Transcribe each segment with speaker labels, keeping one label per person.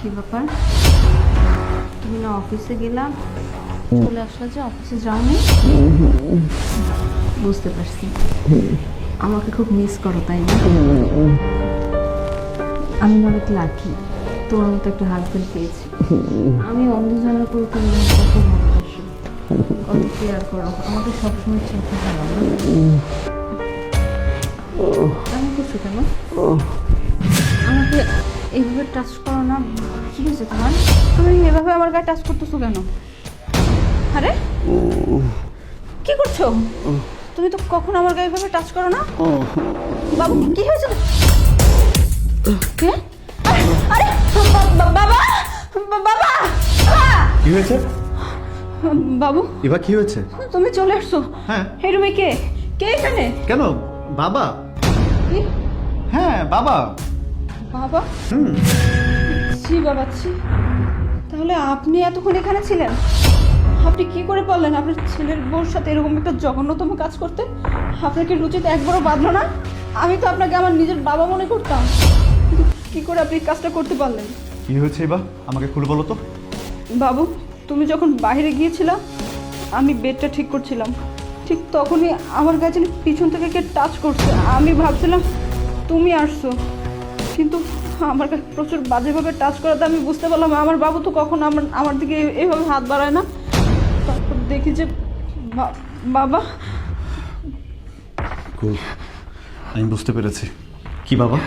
Speaker 1: কি ব্যাপার? তুমি না অফিসে গেলাম চলে আসলে যে অফিসে যাওনি? বুঝতে পারছি। আমাকে খুব মিস করো তাই না? আমি অনেক লাকি তোর মতো একটা হাজবেন্ড পেয়েছি। আমি অন্য জানার পর তুমি কত ভালোবাসো। কত কেয়ার করো। আমাকে সবসময় ফেলো না? আমি করছ কেন? আমাকে এইভাবে টাচ করো না। কি হয়েছে তোমার? তুমি এভাবে আমার গায়ে টাচ করতেছো কেন? আরে কি করছ? তুমি তো কখন আমার গায়ে এভাবে টাচ করো না। বাবু কি হয়েছে? কে? আরে, বাবা বাবা!
Speaker 2: কি হয়েছে?
Speaker 1: বাবু।
Speaker 2: এবার কি হয়েছে?
Speaker 1: তুমি চলে আসছো।
Speaker 2: হ্যাঁ।
Speaker 1: এই রুমে কে? কে এখানে?
Speaker 2: কেন? বাবা। হ্যাঁ বাবা।
Speaker 1: বাবা। ছি বাবা ছি। তাহলে আপনি এতক্ষণ এখানে ছিলেন? আপনি কি করে পারলেন আপনার ছেলের বউর সাথে এরকম একটা জঘন্যতম কাজ করতে? আপনাকে রুচিতে একবারও বাঁধলো না? আমি তো আপনাকে আমার নিজের বাবা মনে করতাম। কিন্তু কি করে আপনি কাজটা করতে পারলেন?
Speaker 2: কি হয়েছে এবার? আমাকে খুলে বলো তো।
Speaker 1: বাবু তুমি যখন বাইরে গিয়েছিলা আমি বেডটা ঠিক করছিলাম। ঠিক তখনই আমার গায়ে পিছন থেকে কে টাচ করছে। আমি ভাবছিলাম তুমি আসছো। কিন্তু আমার গায়ে প্রচুর বাজেভাবে টাচ করাতে আমি বুঝতে পারলাম আমার বাবু তো কখন আমার আমার দিকে এ- এভাবে হাত বাড়ায় না। তারপর দেখি যে বাবা।
Speaker 2: আমি বুঝতে পেরেছি। কি বাবা?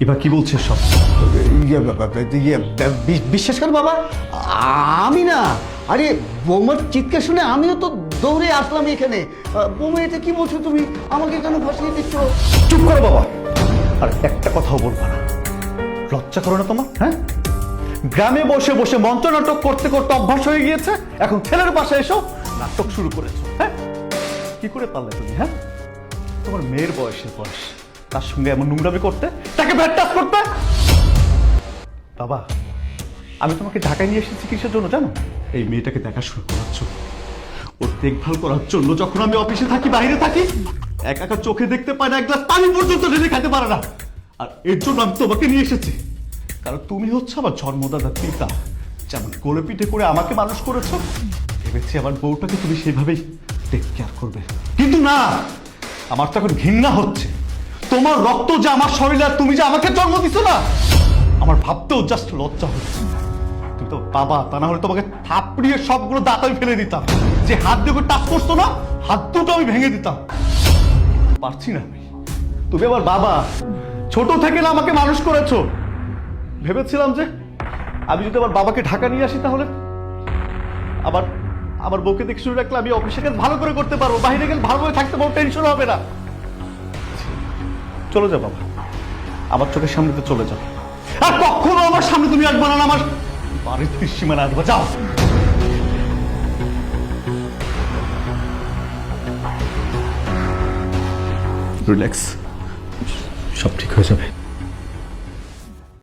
Speaker 2: এবার কি বলছিস সব?
Speaker 3: ইয়ে বাবা, ইয়ে, বিশ্বাস কর বাবা আমি না আরে বৌমার চিৎকার শুনে আমিও তো দৌড়ে আসলাম এখানে। বৌমা এটা কি বলছো তুমি? আমাকে কেন ফাঁসিয়ে দিচ্ছ?
Speaker 2: চুপ করো বাবা। আর একটা কথাও বলব না। লজ্জা করো না তোমার হ্যাঁ? গ্রামে বসে বসে মঞ্চ নাটক করতে করতে অভ্যাস হয়ে গিয়েছে, এখন ছেলের পাশে এসো, নাটক শুরু করেছ হ্যাঁ? কি করে পারলে তুমি হ্যাঁ? তোমার মেয়ের বয়সের বয়স, তার সঙ্গে এমন নোংরামি করতে, তাকে ব্যাট টাচ করতে? বাবা, আমি তোমাকে ঢাকায় নিয়ে এসেছি চিকিৎসার জন্য জানো? এই মেয়েটাকে দেখাশোনা করার জন্য। ওর দেখভাল করার জন্য যখন আমি অফিসে থাকি, বাইরে থাকি এক একা চোখে দেখতে পায় না, এক গ্লাস পানি পর্যন্ত ঢেলে খেতে পারে না। আর এর জন্য আমি তোমাকে নিয়ে এসেছি। কারণ তুমি হচ্ছে আমার জন্মদাতা পিতা। যেমন কোলে পিঠে করে আমাকে মানুষ করেছ, ভেবেছি আমার বউটাকে তুমি সেভাবেই টেক কেয়ার করবে। কিন্তু না, আমার তো এখন ঘৃণা হচ্ছে। তোমার রক্ত যে আমার শরীরে, আর তুমি যে আমাকে জন্ম দিছো না, আমার ভাবতেও জাস্ট লজ্জা হচ্ছে তুমি তো বাবা, তা না হলে তোমাকে থাপড়িয়ে সবগুলো দাঁত আমি ফেলে দিতাম। যে হাত দিয়ে টাচ করতো না, হাত দুটো আমি ভেঙে দিতাম। পারছি না। আমি তুমি আমার বাবা। ছোট থেকে না আমাকে মানুষ করেছ। ভেবেছিলাম যে আমি যদি আমার বাবাকে ঢাকা নিয়ে আসি তাহলে আবার আমার বউকে দেখে শুরু রাখলে আমি অফিসে কাজ ভালো করে করতে পারব। বাইরে গেলে ভালো করে থাকতে পারব টেনশন হবে না। চলে যাও বাবা। আমার চোখের সামনে তো চলে যাও। আর কখনো আমার সামনে তুমি আসবে না আমার বাড়ির সীমানা আসবে। যাও। রিল্যাক্স সব ঠিক হয়ে যাবে।